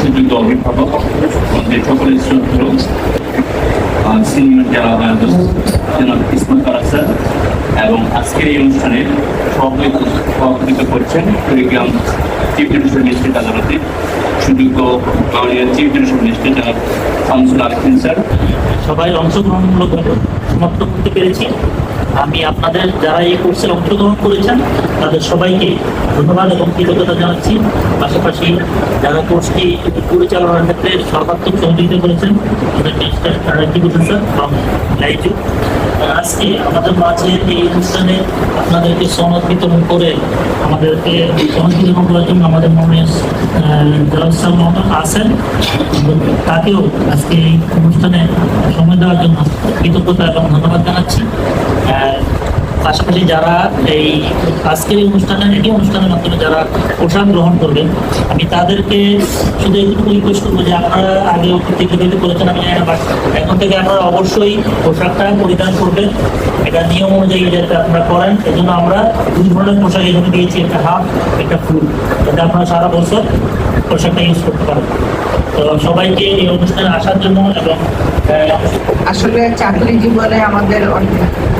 সুযোগ্য অভিভাবক senior sir, এবং আজকের এই অনুষ্ঠানে করছেন চিফ চিফ স্যার। সবাই অংশগ্রহণমূলকভাবে সমাপ্ত করতে পেরেছি। আমি আপনাদের যারা এই কোর্সে অংশগ্রহণ করেছেন তাদের সবাইকে ধন্যবাদ এবং কৃতজ্ঞতা জানাচ্ছি। পাশাপাশি যারা কোর্সটি পরিচালনার ক্ষেত্রে সর্বাত্মক সহযোগিতা করেছেন আজকে আমাদের মাঝে এই অনুষ্ঠানে আপনাদেরকে সনদ বিতরণ করে আমাদেরকে সনদ বিতরণ করার জন্য আমাদের সাহেব মোহাম্মদ আসেন তাকেও আজকে এই অনুষ্ঠানে সময় দেওয়ার জন্য কৃতজ্ঞতা এবং ধন্যবাদ জানাচ্ছি। পাশাপাশি যারা এই আজকের এই অনুষ্ঠানে, একই অনুষ্ঠানের মাধ্যমে যারা পোশাক গ্রহণ করবেন, আমি তাদেরকে শুধু একটু রিকোয়েস্ট করব যে আপনারা আগে প্রতিযোগিতা করেছেন, আমি এখন থেকে আপনারা অবশ্যই পোশাকটা পরিধান করবেন। এটা নিয়ম অনুযায়ী যাতে আপনারা করেন। এই জন্য আমরা দুই ধরনের পোশাক এখানে দিয়েছি, একটা হাফ, একটা ফুল। যাতে আপনারা সারা বছর পোশাকটা ইউজ করতে পারেন সবাইকে এই অনুষ্ঠানে আসার জন্য এবং আসলে চাকরি জীবনে আমাদের অনেক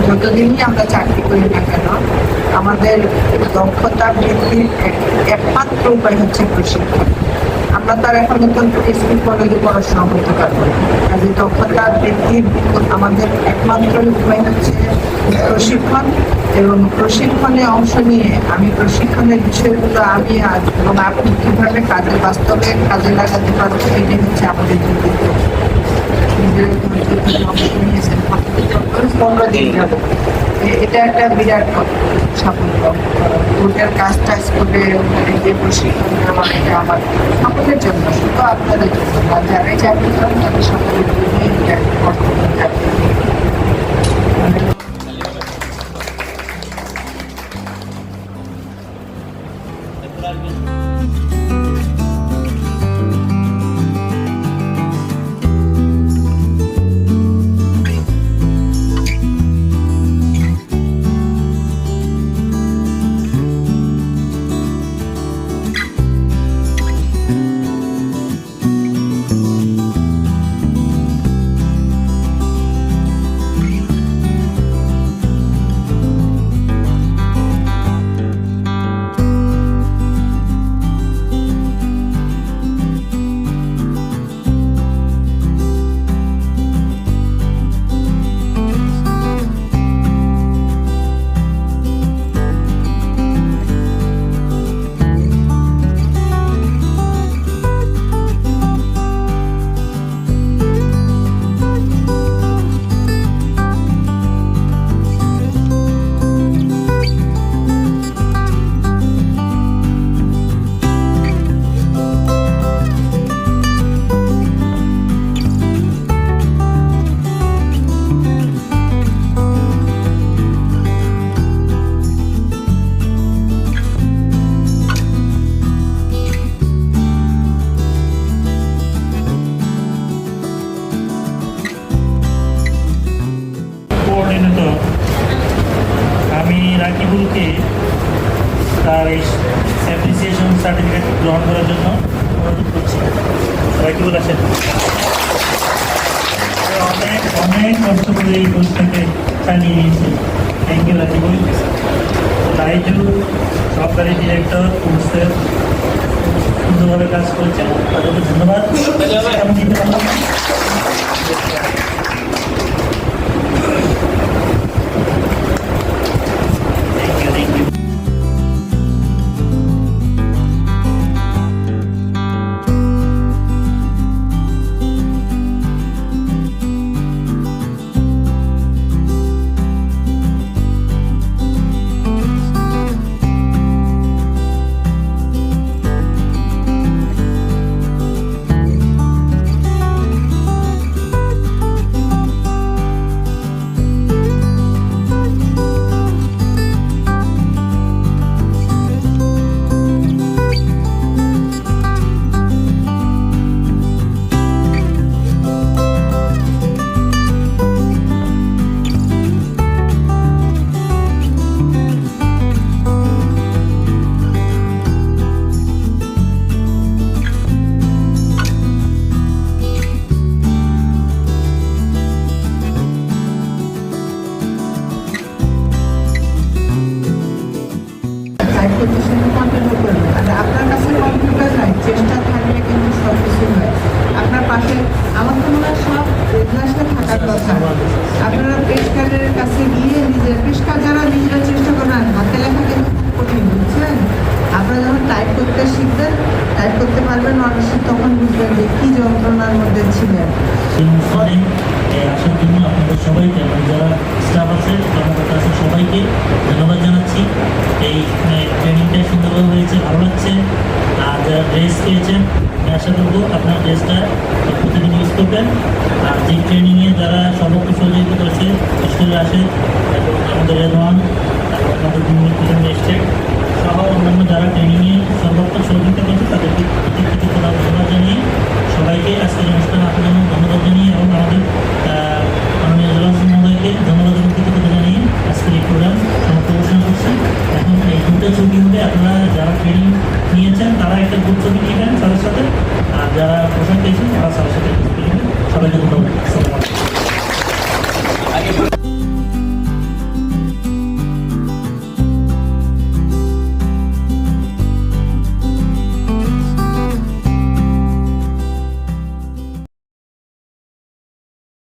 যতদিনই আমরা চাকরি করি না কেন আমাদের দক্ষতা বৃদ্ধির এক- একমাত্র উপায় হচ্ছে প্রশিক্ষণ আমরা এখন নতুন স্কুল কলেজে পড়াশোনা করতে পারব। কাজে দক্ষতা বৃদ্ধির আমাদের একমাত্র উপায় হচ্ছে প্রশিক্ষণ এবং প্রশিক্ষণে অংশ নিয়ে আমি প্রশিক্ষণের বিষয়গুলো আমি আজ এবং আপনি কীভাবে কাজে বাস্তবে কাজে লাগাতে পারব এটাই হচ্ছে আমাদের যোগ্যতা পনেরো দিন যাব এটা একটা বিরাট সাফল্য। কোর্টের কাজ টাজ করে ওখানে যে প্রশিক্ষণ দেওয়া এটা আমার সকলের জন্য, শুধু আপনাদের জন্য না, যারাই চাকরি করেন তাদের সকলের জন্যই এটা কর্তব্য। থাকে কোঅর্ডিনেটর গ্রহণ করার জন্য অনুরোধ করছি। অনেক অনেক কষ্ট করে এই কোর্সটাকে চালিয়ে নিয়েছে। থ্যাংক ইউ রাকিবুল লাইজু সরকারি ডিরেক্টর কোর্সের সুন্দরভাবে কাজ করেছেন। তাদেরকে ধন্যবাদ। একটা কথা। আপনারা পেশকারের কাছে গিয়ে নিজের পেশকার যারা নিজেরা চেষ্টা করেন হাতে লেখা কিন্তু কঠিন বুঝছেন? আপনারা যখন টাইপ করতে শিখবেন টাইপ করতে পারবেন অবশ্যই তখন বুঝবেন যে কি যন্ত্রণার মধ্যে ছিলেন। এ, আসার জন্য আপনাদের সবাইকে এবং যারা স্টাফ আছে কর্মকর্তা আছে সবাইকে ধন্যবাদ জানাচ্ছি। এই ট্রেনিংটা সুন্দরভাবে হয়েছে ভালো লাগছে। ড্রেস পেয়েছেন আশা করব আপনার ড্রেসটা প্রতিদিন ইউজ করবেন। আর যে ট্রেনিংয়ে যারা সর্বক্ষ সহযোগিতা করেছে, স্কুলে আসে, এবং আমাদের রেদওয়ান আমাদের